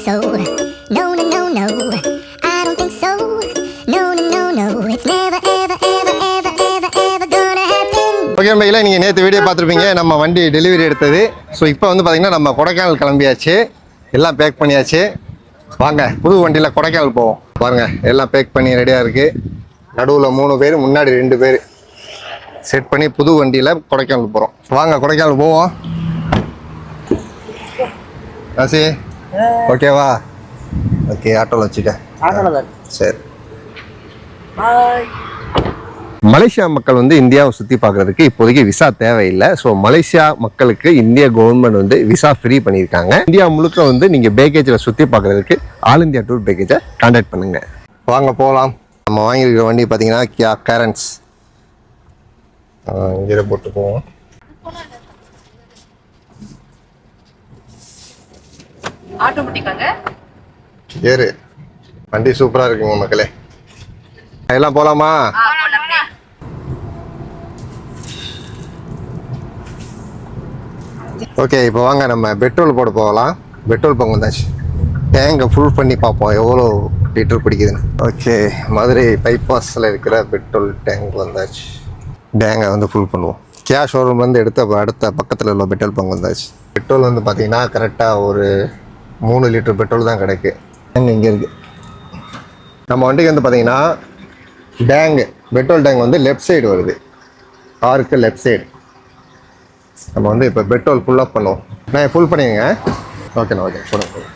so. No, no, no, no. I don't think so. No, no, no, no. It's never, ever, ever, ever, ever, ever gonna happen. Okay நண்பர்களே நீங்கள் நேற்று video பார்த்துருப்பீங்க நம்ம வண்டி delivery எடுத்தது so இப்போ வந்து பார்த்தீங்கன்னா நம்ம கொடைக்கானல் கிளம்பியாச்சு எல்லாம் பேக் பண்ணியாச்சு வாங்க புது வண்டியில் கொடைக்கானல் போவோம் பாருங்க எல்லாம் பேக் பண்ணி ரெடியாக இருக்குது நடுவில் மூணு பேர் முன்னாடி ரெண்டு பேர் செட் பண்ணி புது வண்டியில் கொடைக்கானல் போகிறோம் வாங்க கொடைக்கானல் போவோம் ராசி ஓகேவா ஓகே ஆட்டோவில் வச்சுக்க. சரி. மலேசியா மக்கள் வந்து இந்தியாவை சுற்றி பார்க்குறதுக்கு இப்போதைக்கு விசா தேவையில்லை. ஸோ மலேசியா மக்களுக்கு இந்திய கவர்மெண்ட் வந்து விசா ஃப்ரீ பண்ணியிருக்காங்க. இந்தியா முழுக்க வந்து நீங்கள் பேக்கேஜில் சுற்றி பார்க்குறதுக்கு ஆல் இந்தியா டூர் பேக்கேஜை கான்டாக்ட் பண்ணுங்கள் வாங்க போகலாம் நம்ம வாங்கியிருக்கிற வண்டி பார்த்தீங்கன்னா கியா கேரன்ஸ் இங்கே போட்டு போவோம் ஆட்டோமேட்டிக்காங்க. ஏறு. வண்டி சூப்பராக இருக்குங்க மக்களே. எல்லாம் போகலாமா ஓகே இப்போ வாங்க நம்ம பெட்ரோல் போட போகலாம். பெட்ரோல் பங்கு வந்தாச்சு. டேங்கை ஃபுல் பண்ணி பார்ப்போம் எவ்வளோ லிட்டர் பிடிக்குதுன்னு. ஓகே மதுரை பைபாஸில் இருக்கிற பெட்ரோல் டேங்க் வந்தாச்சு. டேங்கை வந்து ஃபுல் பண்ணுவோம். கியா ஷோரூம் வந்து எடுத்த அடுத்த பக்கத்தில் உள்ள பெட்ரோல் பங்கு வந்தாச்சு. பெட்ரோல் வந்து பார்த்தீங்கன்னா கரெக்டாக ஒரு மூணு லிட்டர் பெட்ரோல் தான் கிடைக்கு. டேங்க் இங்கே இருக்குது நம்ம வண்டிக்கு வந்து பார்த்தீங்கன்னா டேங்கு பெட்ரோல் டேங்க் வந்து லெஃப்ட் சைடு வருது. காருக்கு லெஃப்ட் சைடு நம்ம வந்து இப்போ பெட்ரோல் ஃபுல் அப் பண்ணுவோம். நான் ஃபுல் பண்ணிடுங்க ஓகேண்ணா ஓகே போடுங்க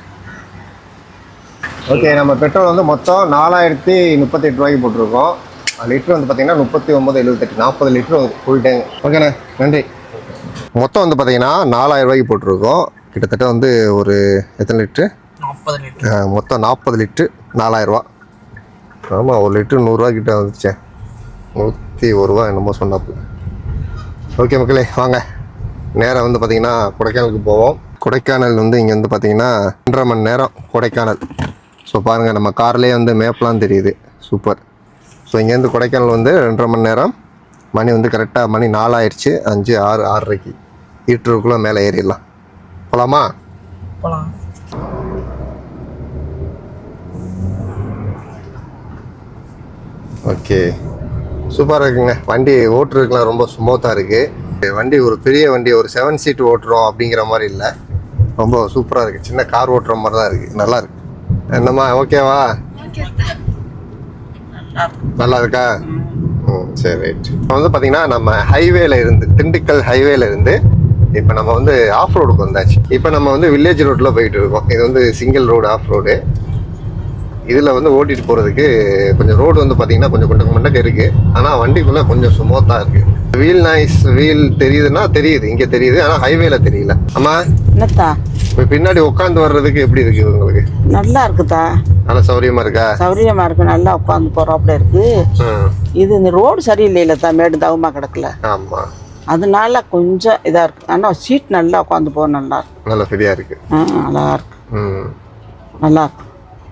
ஓகே நம்ம பெட்ரோல் வந்து மொத்தம் நாலாயிரத்தி முப்பத்தெட்டு ரூபாய்க்கு போட்டிருக்கோம். லிட்டர் வந்து பார்த்தீங்கன்னா முப்பத்தி ஒம்பது எழுபத்தெட்டு நாற்பது லிட்டர் ஃபுல் டேங்க் ஓகேண்ணே நன்றி. மொத்தம் வந்து பார்த்தீங்கன்னா நாலாயிரம் ரூபாய்க்கு போட்டிருக்கோம். கிட்டத்தட்ட வந்து ஒரு எத்தனை லிட்ரு? நாற்பது மொத்தம் நாற்பது லிட்ரு நாலாயிரரூவா ஆமாம் ஒரு லிட்ரு நூறுரூவா கிட்ட வந்துச்சேன் நூற்றி ஒரு ரூபா என்னமோ சொன்னாப்புல ஓகே மக்களே வாங்க. நேரம் வந்து பார்த்தீங்கன்னா கொடைக்கானலுக்கு போவோம். கொடைக்கானல் வந்து இங்கே வந்து பார்த்தீங்கன்னா ரெண்டரை மணி நேரம் கொடைக்கானல். ஸோ பாருங்கள் நம்ம கார்லேயே வந்து மேப்லாம் தெரியுது. சூப்பர் ஸோ இங்கேருந்து கொடைக்கானல் வந்து ரெண்டரை மணி நேரம். மணி வந்து கரெக்டாக மணி நாலாயிடுச்சு அஞ்சு ஆறு ஆறரைக்கு. ஈட்டருக்குள்ளே மேலே ஏறிடலாம். போகலாமா போகலாம் ஓகே. சூப்பராக இருக்குங்க. வண்டி ஓட்டுறதுக்குலாம் ரொம்ப ஸ்மூத்தாக இருக்குது வண்டி ஒரு பெரிய வண்டி ஒரு செவன் சீட் ஓட்டுறோம் அப்படிங்கிற மாதிரி இல்லை. ரொம்ப சூப்பராக இருக்குது சின்ன கார் ஓட்டுற மாதிரி தான் இருக்குது நல்லா இருக்கு. என்னம்மா ஓகேவா நல்லா இருக்கா? ம் சரி ரைட் இப்போ வந்து பார்த்தீங்கன்னா நம்ம ஹைவேல இருந்து திண்டுக்கல் ஹைவேல இருந்து இப்போ நம்ம வந்து ஆஃப் ரோடுக்கு வந்தாச்சு. இப்போ நம்ம வந்து வில்லேஜ் ரோட்டில் போயிட்டு இருக்கோம் இது வந்து சிங்கிள் ரோடு ஆஃப் ரோடு இதில் வந்து ஓட்டிட்டு போகிறதுக்கு கொஞ்சம் ரோடு வந்து பார்த்தீங்கன்னா கொஞ்சம் கொஞ்சம் மண்டக்க இருக்குது ஆனால் வண்டிக்குள்ளே கொஞ்சம் ஸ்மூத்தாக இருக்குது வீல் நாய்ஸ் வீல் தெரியுதுன்னா தெரியுது. இங்கே தெரியுது ஆனால் ஹைவேல தெரியல. அம்மா என்னத்தா? இப்போ பின்னாடி உட்காந்து வர்றதுக்கு எப்படி இருக்குது உங்களுக்கு? நல்லா இருக்குதா? நல்ல சௌரியமாக இருக்கா? சௌரியமா இருக்கு. நல்லா உட்காந்து போறாப்புல இருக்கு. ம் இது இந்த ரோடு சரியில்லையில மேடு தவமா கிடக்கல? ஆமாம் அதனால கொஞ்சம் இதா இருக்கு. ஆனா சீட் நல்லா உட்காந்து போக நல்லா இருக்கு. நல்ல ஃப்ரீயாக இருக்குது ஆ, நல்லா இருக்கு. ம். நல்லா இருக்கு.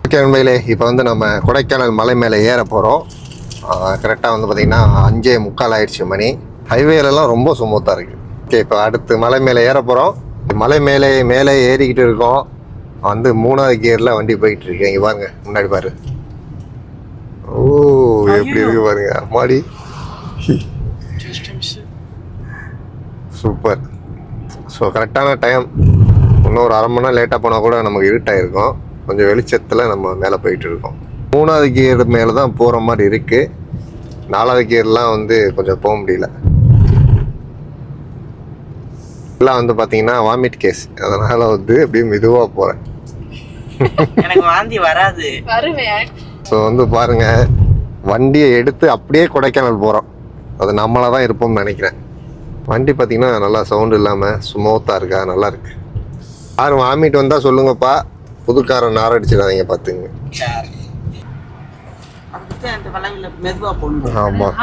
ஓகே உண்மையிலே இப்போ வந்து நம்ம கொடைக்கானல் மலை மேலே ஏற போகிறோம் கரெக்டாக வந்து பார்த்திங்கன்னா அஞ்சே முக்கால் ஆயிடுச்சு மணி. ஹைவேலலாம் ரொம்ப ஸ்மூத்தாக இருக்குது ஓகே இப்போ அடுத்து மலை மேலே ஏற போகிறோம் மலை மேலே மேலே ஏறிக்கிட்டு இருக்கோம். வந்து மூணாவது கியரில் வண்டி போயிட்டு இருக்கு. இங்கே பாருங்க முன்னாடி பாரு. ஓ எப்படி இருக்கு பாருங்க. அம்மாடி. சூப்பர் ஸோ கரெக்டான டைம் இன்னும் ஒரு அரை மணி நேரம் லேட்டாக போனால் கூட நமக்கு இருட்டாயிருக்கும் கொஞ்சம் வெளிச்சத்தில் நம்ம மேலே போயிட்டு இருக்கோம். மூணாவது கியர் மேலே தான் போகிற மாதிரி இருக்குது நாலாவது கியர்லாம் வந்து கொஞ்சம் போக முடியல. எல்லாம் வந்து பார்த்தீங்கன்னா வாமிட் கேஸ் அதனால் வந்து அப்படியே மெதுவாக போகிறேன் எனக்கு வாந்தி வராது. ஸோ வந்து பாருங்கள் வண்டியை எடுத்து அப்படியே கொடைக்கானல் போகிறோம் அது நம்மளாக தான் இருப்போம்னு நினைக்கிறேன். வண்டி பார்த்தீங்கன்னா நல்லா சவுண்டு இல்லாமல் ஸ்மூத்தாக இருக்கா? நல்லா இருக்கு. யாரும் வாமிட் வந்தால் சொல்லுங்கப்பா. புதுக்காரன் நாரடிச்சிடாதீங்க பார்த்துங்க ஆமாம்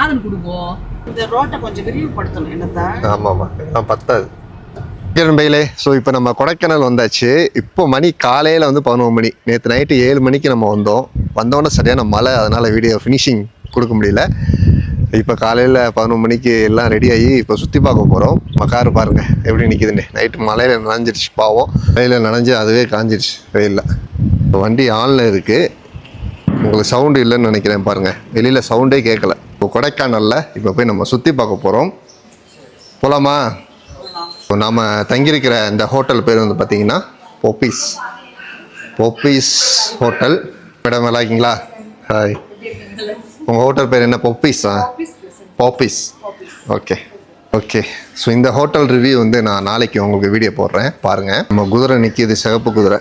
ஆமாம்மா. இதெல்லாம் பத்தாது. பையிலே. ஸோ இப்போ நம்ம கொடைக்கானல் வந்தாச்சு. இப்போ மணி காலையில் வந்து பதினோரு மணி. நேற்று நைட்டு ஏழு மணிக்கு நம்ம வந்தோம். வந்தோடனே சரியான மழை. அதனால் வீடியோ ஃபினிஷிங் கொடுக்க முடியல. இப்போ காலையில் பதினொன்று மணிக்கு எல்லாம் ரெடி ஆகி இப்போ சுற்றி பார்க்க போகிறோம் மக்காரு பாருங்கள் எப்படி நிற்கிதுன்னு நைட்டு மலையில் நனைஞ்சிருச்சு பாவம். வெயிலில் நனைஞ்சு அதுவே காஞ்சிருச்சு வெயிலில். வண்டி ஆனில் இருக்குது உங்களுக்கு சவுண்டு இல்லைன்னு நினைக்கிறேன் பாருங்கள் வெளியில் சவுண்டே கேட்கல இப்போ கொடைக்கானலில் இப்போ போய் நம்ம சுற்றி பார்க்க போகிறோம் போகலாமா இப்போ நாம் தங்கியிருக்கிற இந்த ஹோட்டல் பேர் வந்து பார்த்தீங்கன்னா பொப்பீஸ் பொப்பீஸ் ஹோட்டல் மேடம் நல்லா இருக்கீங்களா? ஹாய் உங்கள் ஹோட்டல் பேர் என்ன? பொப்பீஸா பாப்பீஸ் ஓகே ஓகே ஸோ இந்த ஹோட்டல் ரிவ்யூ வந்து நான் நாளைக்கு உங்களுக்கு வீடியோ போடுறேன். பாருங்கள் நம்ம குதிரை நிற்கிது சிகப்பு குதிரை.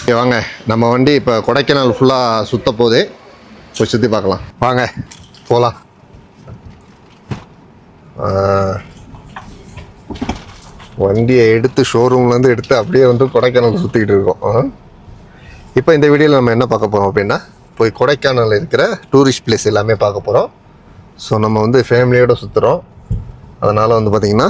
ஓகே வாங்க. நம்ம வண்டி இப்போ கொடைக்கானல் ஃபுல்லாக சுத்த போகுது. போய் சுற்றி பார்க்கலாம். வாங்க. போகலாம் வண்டியை எடுத்து ஷோரூம்லேருந்து எடுத்து அப்படியே வந்து கொடைக்கானல் சுற்றிக்கிட்டு இருக்கோம். இப்போ இந்த வீடியோவில் நம்ம என்ன பார்க்க போகிறோம் அப்படின்னா போய் கொடைக்கானல் இருக்கிற டூரிஸ்ட் பிளேஸ் எல்லாமே பார்க்க போகிறோம் ஸோ நம்ம வந்து ஃபேமிலியோடு சுற்றுறோம் அதனால் வந்து பார்த்திங்கன்னா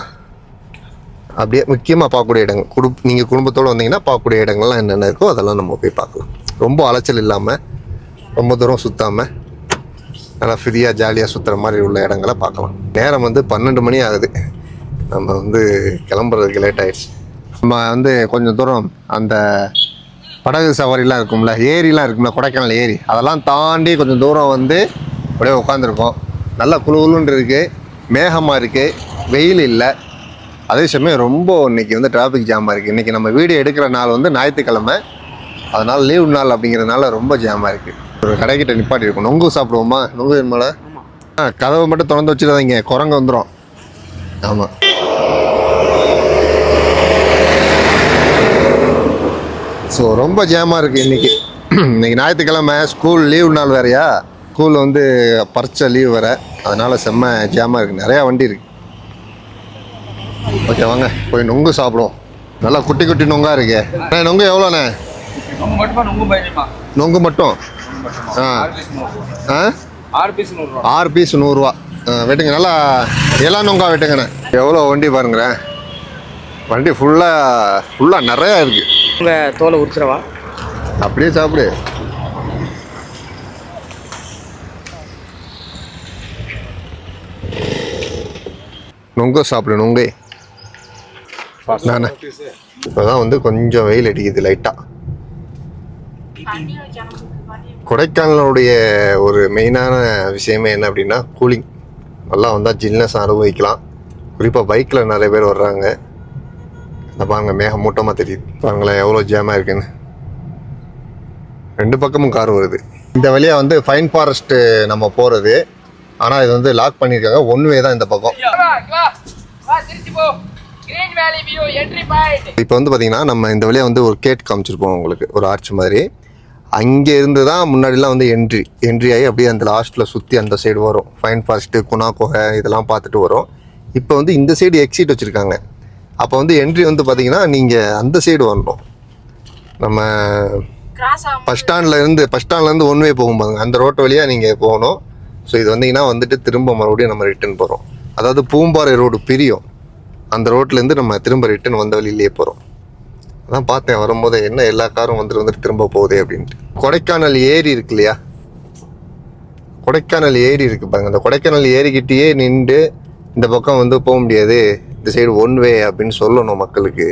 அப்படியே முக்கியமாக பார்க்கக்கூடிய இடங்கள் குடு நீங்கள் குடும்பத்தோடு வந்தீங்கன்னா பார்க்கக்கூடிய இடங்கள்லாம் என்னென்ன இருக்கோ அதெல்லாம் நம்ம போய் பார்க்கலாம். ரொம்ப அலைச்சல் இல்லாமல் ரொம்ப தூரம் சுற்றாமல் நல்லா ஃப்ரீயாக ஜாலியாக சுற்றுற மாதிரி உள்ள இடங்களை பார்க்கலாம். நேரம் வந்து பன்னெண்டு மணி ஆகுது. நம்ம வந்து கிளம்புறதுக்கு லேட் ஆயிடுச்சு. நம்ம வந்து கொஞ்சம் தூரம் அந்த படகு சவாரிலாம் இருக்கும்ல ஏரிலாம் இருக்கும்ல கொடைக்கானல் ஏரி அதெல்லாம் தாண்டி கொஞ்சம் தூரம் வந்து அப்படியே உட்காந்துருக்கோம் நல்லா குளு குளுன்னு இருக்குது மேகமாக இருக்குது வெயில் இல்லை. அதே சமயம் ரொம்ப இன்னைக்கு வந்து டிராஃபிக் ஜாமாக இருக்குது இன்றைக்கி நம்ம வீடியோ எடுக்கிற நாள் வந்து ஞாயிற்றுக்கிழமை. அதனால் லீவ் நாள் அப்படிங்கிறதுனால ரொம்ப ஜாமாக இருக்குது ஒரு கடைக்கிட்ட நிப்பாட்டி இருக்கும் நொங்கு சாப்பிடுவோமா? நொங்கு மேலே? ஆ கதவை மட்டும் திறந்து வச்சுடாதீங்க. குரங்கு வந்துடும் ஆமாம் ஸோ ரொம்ப ஜாமாக இருக்குது இன்றைக்கி இன்றைக்கி ஞாயிற்றுக்கிழமை ஸ்கூல் லீவ் நாள் வேறையா? ஸ்கூல் வந்து பரீட்சை லீவ் வேறு. அதனால் செம்ம ஜாமாக இருக்குது நிறையா வண்டி இருக்குது ஓகே வாங்க. போய் நொங்கு சாப்பிடுவோம். நல்லா குட்டி குட்டி நொங்கா இருக்கே. அண்ணே நொங்கு எவ்வளோண்ணே? நொங்கு மட்டுமா? ஆ ஆ? ஆறு பீஸ் நூறுரூவா வெட்டுங்க. நல்லா எல்லா நொங்கா வெட்டுங்கண்ணே. எவ்வளோ வண்டி பாருங்களேன். வண்டி ஃபுல்லாக ஃபுல்லாக நிறையா இருக்குது உங்கள் தோலை உரிச்சிடவா? அப்படியே சாப்பிடு. நொங்க சாப்பிடு நொங்கே. நானே இப்போதான் வந்து கொஞ்சம் வெயில் அடிக்குது லைட்டாக கொடைக்கானலுடைய ஒரு மெயினான விஷயமே என்ன அப்படின்னா கூலிங் நல்லா வந்தால் ஜில்னஸ் அனுபவிக்கலாம். குறிப்பாக பைக்கில் நிறைய பேர் வர்றாங்க. இந்த பாருங்க மேகம் மூட்டமாக தெரியுது. பாருங்களேன் எவ்வளோ ஜாமாக இருக்குன்னு. ரெண்டு பக்கமும் கார் வருது. இந்த வழியாக வந்து ஃபைன் ஃபாரஸ்ட்டு நம்ம போகிறது ஆனால் இது வந்து லாக் பண்ணியிருக்காங்க. ஒன் வே தான் இந்த பக்கம். இப்போ வந்து பார்த்தீங்கன்னா நம்ம இந்த வழியாக வந்து ஒரு கேட் காமிச்சிருப்போம் உங்களுக்கு ஒரு ஆர்ச் மாதிரி. அங்கே இருந்து தான் முன்னாடிலாம் வந்து என்ட்ரி என்ட்ரி ஆகி அப்படியே அந்த லாஸ்ட்டில் சுற்றி அந்த சைடு வரும். ஃபைன் ஃபாரஸ்ட்டு குணா குகை இதெல்லாம் பார்த்துட்டு வரும். இப்போ வந்து இந்த சைடு எக்ஸிட் வச்சுருக்காங்க. அப்போ வந்து என்ட்ரி வந்து பார்த்தீங்கன்னா நீங்கள் அந்த சைடு வரணும். நம்ம பஸ் ஸ்டாண்டில் இருந்து பஸ் ஸ்டாண்ட்லேருந்து ஒன் வே போகும் பாருங்க. அந்த ரோட்டு வழியாக நீங்கள் போகணும். ஸோ இது வந்தீங்கன்னா வந்துட்டு திரும்ப மறுபடியும் நம்ம ரிட்டர்ன் போகிறோம் அதாவது பூம்பாறை ரோடு பிரியும். அந்த ரோட்லேருந்து நம்ம திரும்ப ரிட்டர்ன் வந்த வழியிலேயே போகிறோம் அதான் பார்த்தேன் வரும்போது என்ன எல்லா காரும் வந்துட்டு வந்துட்டு திரும்ப போகுதே அப்படின்ட்டு. கொடைக்கானல் ஏரி இருக்கு இல்லையா? கொடைக்கானல் ஏரி இருக்கு பாருங்க. அந்த கொடைக்கானல் ஏரிக்கிட்டேயே நின்று இந்த பக்கம் வந்து போக முடியாது. இந்த சைடு ஒன் வே அப்படின்னு சொல்லணும் மக்களுக்கு.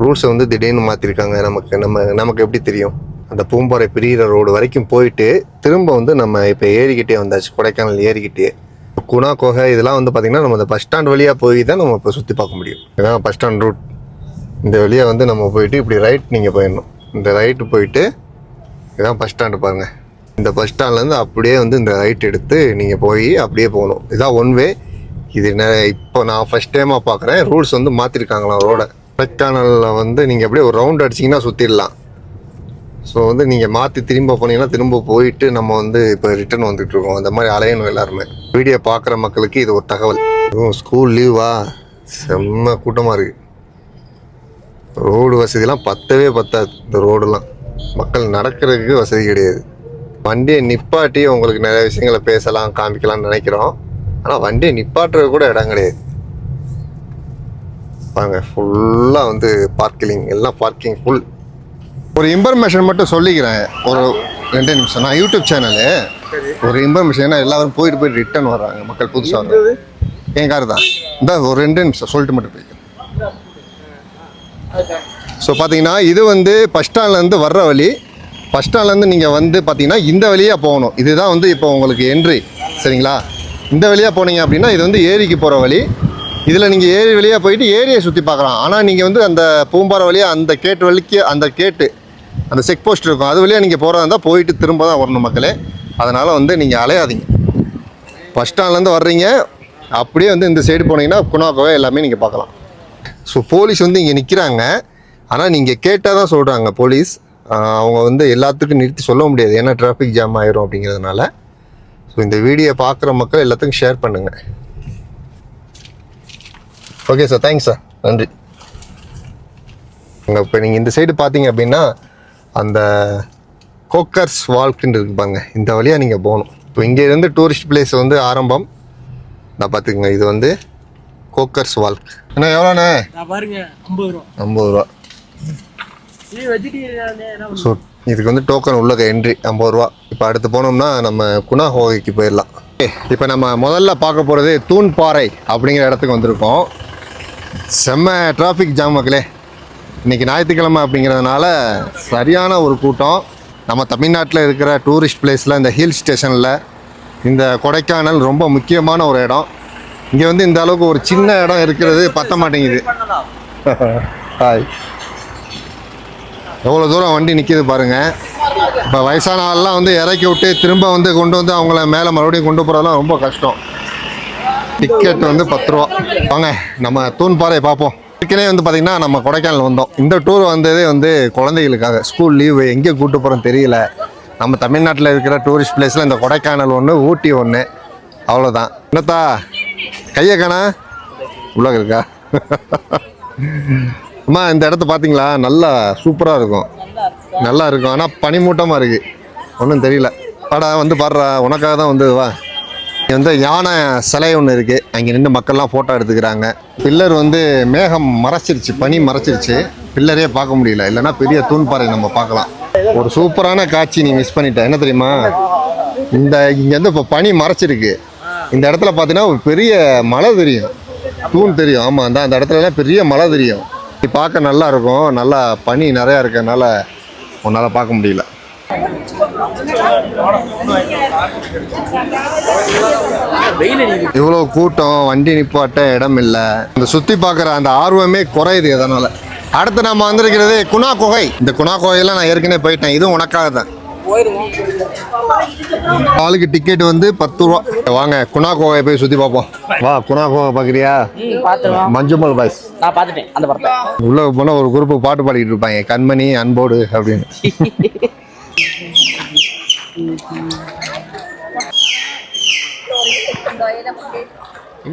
ரூல்ஸை வந்து திடீர்னு மாற்றிருக்காங்க நமக்கு நம்ம நமக்கு எப்படி தெரியும்? அந்த பூம்பாறை பிரிகிற ரோடு வரைக்கும் போயிட்டு திரும்ப வந்து நம்ம இப்போ ஏறிக்கிட்டே வந்தாச்சு. கொடைக்கானல் ஏறிக்கிட்டே. குணா கொகை இதெல்லாம் வந்து பார்த்திங்கன்னா நம்ம அந்த பஸ் ஸ்டாண்ட் வழியாக போய் தான் நம்ம இப்போ சுற்றி பார்க்க முடியும். இதான் பஸ் ஸ்டாண்ட் ரூட் இந்த வழியாக வந்து நம்ம போயிட்டு இப்படி ரைட் நீங்கள் போயிடணும். இந்த ரைட்டு போயிட்டு இதான் பஸ் ஸ்டாண்டு பாருங்கள் இந்த பஸ் ஸ்டாண்ட்லேருந்து அப்படியே வந்து இந்த ரைட் எடுத்து நீங்கள் போய் அப்படியே போகணும். இதான் ஒன் வே இது என்ன இப்போ நான் ஃபஸ்ட் டைமாக பார்க்குறேன் ரூல்ஸ் வந்து மாற்றிருக்காங்களா ரோட கொடைக்கானலில் வந்து நீங்கள் அப்படியே ஒரு ரவுண்ட் அடிச்சிங்கன்னா சுற்றிடலாம் ஸோ வந்து நீங்கள் மாற்றி திரும்ப போனீங்கன்னா திரும்ப போயிட்டு நம்ம வந்து இப்போ ரிட்டர்ன் வந்துட்டு இருக்கோம். அந்த மாதிரி அலையணும் எல்லாருமே. வீடியோ பார்க்குற மக்களுக்கு இது ஒரு தகவல். இதுவும் ஸ்கூல் லீவா செம்ம கூட்டமாக இருக்குது ரோடு வசதிலாம் பத்தவே பத்தாது. இந்த ரோடெல்லாம் மக்கள் நடக்கிறதுக்கு வசதி கிடையாது. வண்டியை நிப்பாட்டி உங்களுக்கு நிறைய விஷயங்களை பேசலாம் காமிக்கலாம்னு நினைக்கிறோம். ஆனால் வண்டியை நிப்பாட்டுறது கூட இடம் கிடையாது. பாருங்க ஃபுல்லாக வந்து பார்க்கிங் எல்லாம் பார்க்கிங் ஃபுல் ஒரு இன்ஃபர்மேஷன் மட்டும் சொல்லிக்கிறேன். ஒரு ரெண்டு நிமிஷம். நான் யூடியூப் சேனலு ஒரு இன்ஃபர்மேஷன் எல்லாரும் போயிட்டு போயிட்டு ரிட்டர்ன் வர்றாங்க மக்கள் புதுசாக என் கார் தான். இந்த ஒரு ரெண்டு நிமிஷம் சொல்லிட்டு மட்டும் போய்க்கிறேன். ஸோ பார்த்தீங்கன்னா இது வந்து பஸ் ஸ்டாண்ட்லேருந்து வர்ற வழி. பஸ் ஸ்டாண்ட்லேருந்து நீங்கள் வந்து பார்த்தீங்கன்னா இந்த வழியாக போகணும். இதுதான் வந்து இப்போ உங்களுக்கு என்ட்ரி சரிங்களா? இந்த வழியாக போனீங்க அப்படின்னா இது வந்து ஏரிக்கு போகிற வழி. இதில் நீங்கள் ஏரி வழியாக போயிட்டு ஏரியை சுற்றி பார்க்கலாம். ஆனால் நீங்கள் வந்து அந்த பூம்பாறை வழியாக அந்த கேட் வழிக்கு அந்த கேட்டு அந்த செக் போஸ்ட் இருக்கும். அது வழியாக நீங்கள் போகிறதா இருந்தால் போயிட்டு திரும்ப தான் வரணும் மக்களே. அதனால் வந்து நீங்கள் அலையாதீங்க. பஸ் ஸ்டாண்ட்லேருந்து வர்றீங்க. அப்படியே வந்து இந்த சைடு போனீங்கன்னா குணாக்கோவை எல்லாமே நீங்கள் பார்க்கலாம். ஸோ போலீஸ் வந்து இங்கே நிற்கிறாங்க ஆனால் நீங்கள் கேட்டால் தான் சொல்கிறாங்க போலீஸ் அவங்க வந்து எல்லாத்துக்கும் நிறுத்தி சொல்ல முடியாது. ஏன்னா டிராஃபிக் ஜாம் ஆயிரும் அப்படிங்கிறதுனால. ஸோ இந்த வீடியோ பார்க்குற மக்கள் எல்லாத்துக்கும் ஷேர் பண்ணுங்கள் ஓகே சார் தேங்க்ஸ் சார் நன்றி. அங்கே இப்போ நீங்கள் இந்த சைடு பார்த்தீங்க அப்படின்னா அந்த கோக்கர்ஸ் வால்க்குன்னு இருக்கு பாருங்க. இந்த வழியாக நீங்கள் போகணும். இப்போ இங்கேருந்து டூரிஸ்ட் பிளேஸ் வந்து ஆரம்பம். நான் பார்த்துக்குங்க. இது வந்து கோக்கர்ஸ் வால்க் அண்ணா எவ்வளோண்ணே? பாருங்க. ஐம்பது ரூபா. ஐம்பது ரூபா. ஸோ இதுக்கு வந்து டோக்கன் உள்ள என்ட்ரி ஐம்பது ரூபா. இப்போ அடுத்து போனோம்னா நம்ம குணா ஹோகைக்கு போயிடலாம். இப்போ நம்ம முதல்ல பார்க்க போகிறது தூண்பாறை அப்படிங்கிற இடத்துக்கு வந்திருக்கோம். செம்ம டிராஃபிக் ஜாம் மக்களே. இன்றைக்கி ஞாயிற்றுக்கிழமை அப்படிங்கிறதுனால சரியான ஒரு கூட்டம். நம்ம தமிழ்நாட்டில் இருக்கிற டூரிஸ்ட் பிளேஸில் இந்த ஹில் ஸ்டேஷனில் இந்த கொடைக்கானல் ரொம்ப முக்கியமான ஒரு இடம். இங்கே வந்து இந்த அளவுக்கு ஒரு சின்ன இடம் இருக்கிறது பத்த மாட்டேங்குது ஹாய் எவ்வளோ தூரம் வண்டி நிற்கிது பாருங்கள் இப்போ வயசான ஆள்லாம் வந்து இறக்கி விட்டு திரும்ப வந்து கொண்டு வந்து அவங்கள மேலே மறுபடியும் கொண்டு போகிறதெல்லாம் ரொம்ப கஷ்டம். டிக்கெட் வந்து பத்து ரூபா. வாங்க நம்ம தூண்பாறை பார்ப்போம். ஏற்கனவே வந்து பார்த்திங்கன்னா நம்ம கொடைக்கானல் வந்தோம். இந்த டூர் வந்ததே வந்து குழந்தைகளுக்காக. ஸ்கூல் லீவு எங்கே கூப்பிட்டு போகிறோம் தெரியல. நம்ம தமிழ்நாட்டில் இருக்கிற டூரிஸ்ட் பிளேஸில் இந்த கொடைக்கானல் ஒன்று ஊட்டி ஒன்று அவ்வளோதான் என்னத்தா கையை காணா? உலக இருக்கா? அம்மா இந்த இடத்த பார்த்தீங்களா நல்லா சூப்பராக இருக்கும். நல்லா இருக்கும். ஆனால் பனிமூட்டமாக இருக்குது ஒன்றும் தெரியல. படா வந்து பாடுறா. உனக்காக தான் வந்து வா. இங்கே வந்து யானை சிலை ஒன்று இருக்குது அங்கே நின்று மக்கள்லாம் ஃபோட்டோ எடுத்துக்கிறாங்க. பில்லர் வந்து மேகம் மறைச்சிருச்சு பனி மறைச்சிருச்சு. பில்லரே பார்க்க முடியல. இல்லைன்னா பெரிய தூண்பாறை நம்ம பார்க்கலாம். ஒரு சூப்பரான காட்சி நீ மிஸ் பண்ணிட்ட. என்ன தெரியுமா? இந்த இங்கே வந்து இப்போ பனி மறைச்சிருக்கு. இந்த இடத்துல பார்த்தீங்கன்னா ஒரு பெரிய மலை தெரியும். தூண் தெரியும். ஆமாம் அந்த அந்த இடத்துலலாம் பெரிய மலை தெரியும். பார்க்க நல்லா இருக்கும் நல்லா பனி நிறையா இருக்கறனால உன்னால் பார்க்க முடியல. இவ்வளோ கூட்டம் வண்டி நிப்பாட்ட இடம் இல்லை. இந்த சுற்றி பார்க்குற அந்த ஆர்வமே குறையுது அதனால் அடுத்து நம்ம வந்திருக்கிறது குணா குகை. இந்த குணா குகையெல்லாம் நான் ஏற்கனவே போயிட்டேன். இதுவும் உனக்காக தான் ஆளுக்கு டிக்கெட் வந்து பத்து ரூபா வாங்க குணா கோவை போய் சுற்றி பார்ப்போம். வா குணா கோவை பார்க்குறியா மஞ்சுமல் பாய்ஸ் நான் பார்த்துட்டேன் அந்த படத்தை. உள்ள போனால் ஒரு குரூப்பு பாட்டு பாடிட்டு இருப்பாங்க கண்மணி அன்போடு அப்படின்னு.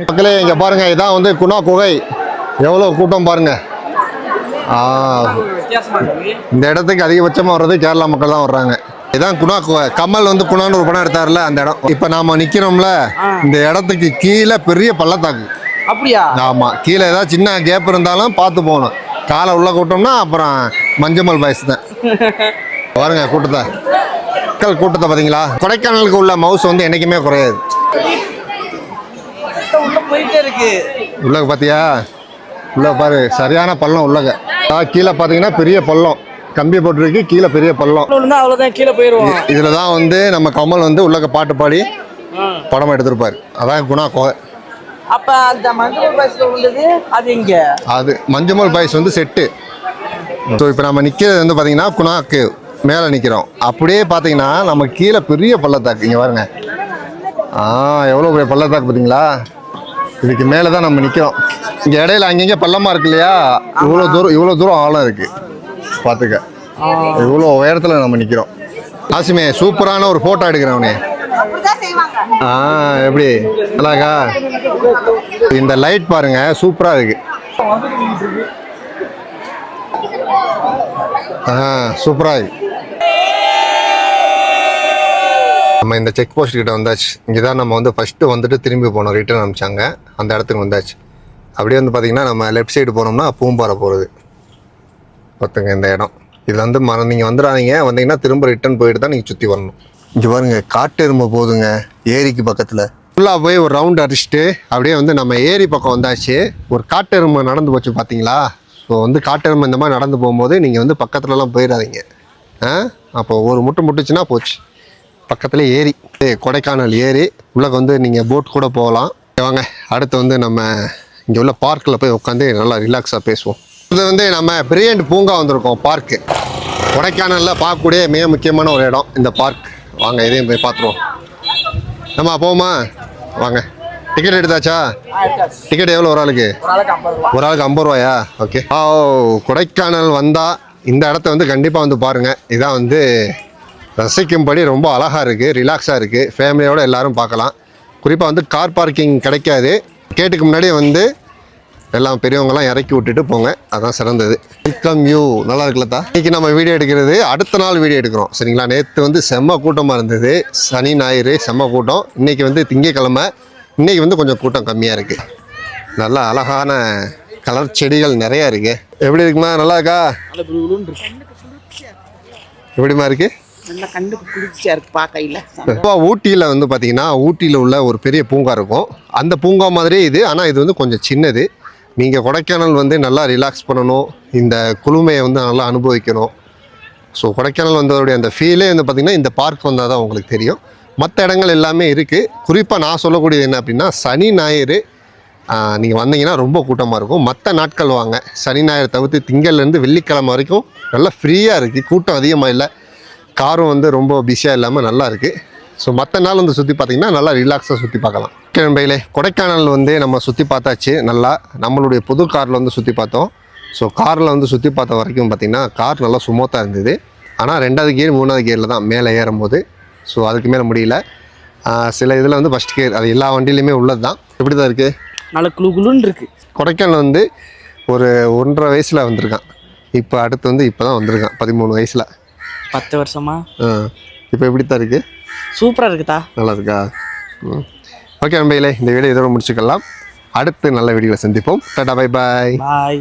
மக்களே இங்க பாருங்க இதான் வந்து குணா குகை எவ்வளோ கூட்டம் பாருங்க. இந்த இடத்துக்கு அதிகபட்சமாக வர்றது கேரளா மக்கள் தான் வர்றாங்க. இதான் குணா கமல் வந்து குணான்னு ஒரு படம் எடுத்தார்ல அந்த இடம். இப்போ நாம நிக்கிறோம்ல இந்த இடத்துக்கு கீழே பெரிய பள்ளத்தாக்கு. அப்படியா? ஆமா கீழே ஏதாவது சின்ன கேப் இருந்தாலும் பார்த்து போகணும். காலை உள்ள கூட்டம்னா அப்புறம் மஞ்சமல் பாய்ஸ் தான். பாருங்க கூட்டத்தை. மக்கள் கூட்டத்தை பார்த்தீங்களா கொடைக்கானலுக்கு உள்ள மவுஸ் வந்து என்றைக்குமே குறையாது. உள்ளக பார்த்தியா உள்ள பாரு சரியான பள்ளம் உள்ளக. கீழே பார்த்தீங்கன்னா பெரிய பள்ளம். கம்பி போட்டிருக்கு கீழே பெரிய பள்ளம். விழுந்தா அவ்வளவுதான் கீழே போயிருவோம் இதில் தான் வந்து நம்ம கமல் வந்து உள்ளக பாட்டு பாடி படம் எடுத்திருப்பார். அதான் குணா குகை அப்ப அந்த மஞ்சள் பஸ்ல உள்ளது? அது இங்க அது மஞ்சுமல் பாய்ஸ் வந்து செட்டு. ஸோ இப்போ நம்ம நிற்கிறது வந்து பார்த்தீங்கன்னா குணாக்கு மேலே நிற்கிறோம் அப்படியே பார்த்தீங்கன்னா நம்ம கீழே பெரிய பள்ளத்தாக்கு இங்கே பாருங்க. ஆ எவ்வளோ பெரிய பள்ளத்தாக்கு பார்த்தீங்களா இதுக்கு மேலே தான் நம்ம நிற்கிறோம் இங்கே இடையில அங்கங்கே பள்ளமாக இருக்கு இல்லையா? இவ்வளோ தூரம் இவ்வளோ தூரம் ஆழம் இருக்குது பார்த்துக்க. இவ்வளோ உயரத்தில் நம்ம நிற்கிறோம் ஆசிமே சூப்பரான ஒரு ஃபோட்டோ எடுக்கிறவனே ஆ எப்படி? நல்லாக்கா இந்த லைட் பாருங்க சூப்பரா இருக்கு. ஆ சூப்பரா இருக்கு. நம்ம இந்த செக் போஸ்ட் கிட்ட வந்தாச்சு. இங்கே தான் நம்ம வந்து ஃபஸ்ட்டு வந்துட்டு திரும்பி போனோம் ரிட்டர்ன் அனுப்பிச்சாங்க. அந்த இடத்துக்கு வந்தாச்சு. அப்படியே வந்து பார்த்தீங்கன்னா நம்ம லெஃப்ட் சைடு போனோம்னா பூம்பாறை போகிறது பார்த்துங்க இந்த இடம். இது வந்து மற நீங்கள் வந்துடாதீங்க. வந்தீங்கன்னா திரும்ப ரிட்டர்ன் போயிட்டு தான் நீங்கள் சுற்றி வரணும். இங்கே பாருங்க காட்டு எறும்பு போகுதுங்க ஏரிக்கு பக்கத்தில். ஃபுல்லாக போய் ஒரு ரவுண்ட் அடிச்சுட்டு அப்படியே வந்து நம்ம ஏரி பக்கம் வந்தாச்சு. ஒரு காட்டெருமை நடந்து போச்சு பார்த்தீங்களா? ஸோ வந்து காட்டெருமை இந்த மாதிரி நடந்து போகும்போது நீங்கள் வந்து பக்கத்துலலாம் போயிடாதீங்க. ஆ? அப்போ ஒரு முட்டை முட்டுச்சுன்னா போச்சு. பக்கத்துல ஏரி. கொடைக்கானல் ஏரி. உள்ளே வந்து நீங்கள் போட் கூட போகலாம். வாங்க. அடுத்து வந்து நம்ம இங்கே உள்ள பார்க்கில் போய் உட்காந்து நல்லா ரிலாக்ஸாக பேசுவோம். இது வந்து நம்ம பிரியண்ட் பூங்கா வந்திருக்கோம் பார்க்கு கொடைக்கானலில் பார்க்கக்கூடிய மிக முக்கியமான ஒரு இடம் இந்த பார்க் வாங்க இதையும் போய் பார்த்துருவோம். நம்ம போமா வாங்க. டிக்கெட் எடுத்தாச்சா? டிக்கெட் எவ்வளோ ஒரு ஆளுக்கு? ஒரு ஆளுக்கு ஐம்பது ரூபாயா? ஓகே ஆ கொடைக்கானல் வந்தால் இந்த இடத்த வந்து கண்டிப்பாக வந்து பாருங்கள் இதான் வந்து ரசிக்கும்படி ரொம்ப அழகாக இருக்குது ரிலாக்ஸாக இருக்குது ஃபேமிலியோடு எல்லோரும் பார்க்கலாம். குறிப்பாக வந்து கார் பார்க்கிங் கிடைக்காது. கேட்டுக்கு முன்னாடியே வந்து எல்லாம் பெரியவங்கலாம் இறக்கி விட்டுட்டு போங்க. அதான் சிறந்தது. வெல்கம் யூ நல்லா இருக்குல்லத்தா இன்னைக்கு நம்ம வீடியோ எடுக்கிறது அடுத்த நாள் வீடியோ எடுக்கிறோம். சரிங்களா? நேற்று வந்து செம்ம கூட்டமாக இருந்தது. சனி ஞாயிறு செம்ம கூட்டம். இன்னைக்கு வந்து திங்கக்கிழமை. இன்னைக்கு வந்து கொஞ்சம் கூட்டம் கம்மியாக இருக்குது நல்ல அழகான கலர் செடிகள் நிறையா இருக்கு. எப்படி இருக்குமா? நல்லா இருக்கா? எப்படிமா இருக்கு. நல்லா பார்க்கையில இப்போ ஊட்டியில் வந்து பார்த்தீங்கன்னா ஊட்டியில் உள்ள ஒரு பெரிய பூங்கா இருக்கும். அந்த பூங்கா மாதிரியே இது. ஆனால் இது வந்து கொஞ்சம் சின்னது. நீங்கள் கொடைக்கானல் வந்து நல்லா ரிலாக்ஸ் பண்ணணும். இந்த குளுமையை வந்து நல்லா அனுபவிக்கணும். ஸோ கொடைக்கானல் வந்தவருடைய அந்த ஃபீலே வந்து பார்த்திங்கன்னா இந்த பார்க் வந்தால் தான் உங்களுக்கு தெரியும். மற்ற இடங்கள் எல்லாமே இருக்குது குறிப்பாக நான் சொல்லக்கூடியது என்ன அப்படின்னா சனி ஞாயிறு நீங்கள் வந்தீங்கன்னா ரொம்ப கூட்டமாக இருக்கும். மற்ற நாட்கள் வாங்க. சனி ஞாயிறு தவிர்த்து திங்கள்லேருந்து வெள்ளிக்கிழமை வரைக்கும் நல்லா ஃப்ரீயாக இருக்குது கூட்டம் அதிகமாக இல்லை. காரும் வந்து ரொம்ப பிஸியாக இல்லாமல் நல்லா இருக்குது ஸோ மற்ற நாள் வந்து சுற்றி பார்த்தீங்கன்னா நல்லா ரிலாக்ஸாக சுற்றி பார்க்கலாம். கிழம்பையிலே கொடைக்கானல் வந்து நம்ம சுற்றி பார்த்தாச்சு. நல்லா நம்மளுடைய புது காரில் வந்து சுற்றி பார்த்தோம். ஸோ காரில் வந்து சுற்றி பார்த்த வரைக்கும் பார்த்திங்கன்னா கார் நல்லா சுமூத்தாக இருந்தது. ஆனால் ரெண்டாவது கியர் மூணாவது கியரில் தான் மேலே ஏறும்போது. ஸோ அதுக்கு மேலே முடியல. சில இதில் வந்து ஃபஸ்ட் கியர் அது எல்லா வண்டியிலையுமே உள்ளது தான் எப்படி தான் இருக்குது நல்ல குளுகுளுன்னு இருக்கு. கொடைக்கானல் வந்து ஒரு ஒன்றரை வயசில் வந்திருக்கான். இப்போ அடுத்து வந்து இப்போ தான் வந்திருக்கான் பதிமூணு வயசில். பத்து வருஷமா? இப்போ எப்படி தான் இருக்குது சூப்பரா இருக்குதா? நல்லா இருக்கா ம். ஓகே நண்பையிலே இந்த வீடியோ இதோட முடிச்சுக்கலாம். அடுத்து நல்ல வீடியோவில் சந்திப்போம். டாடா பை பாய் பாய்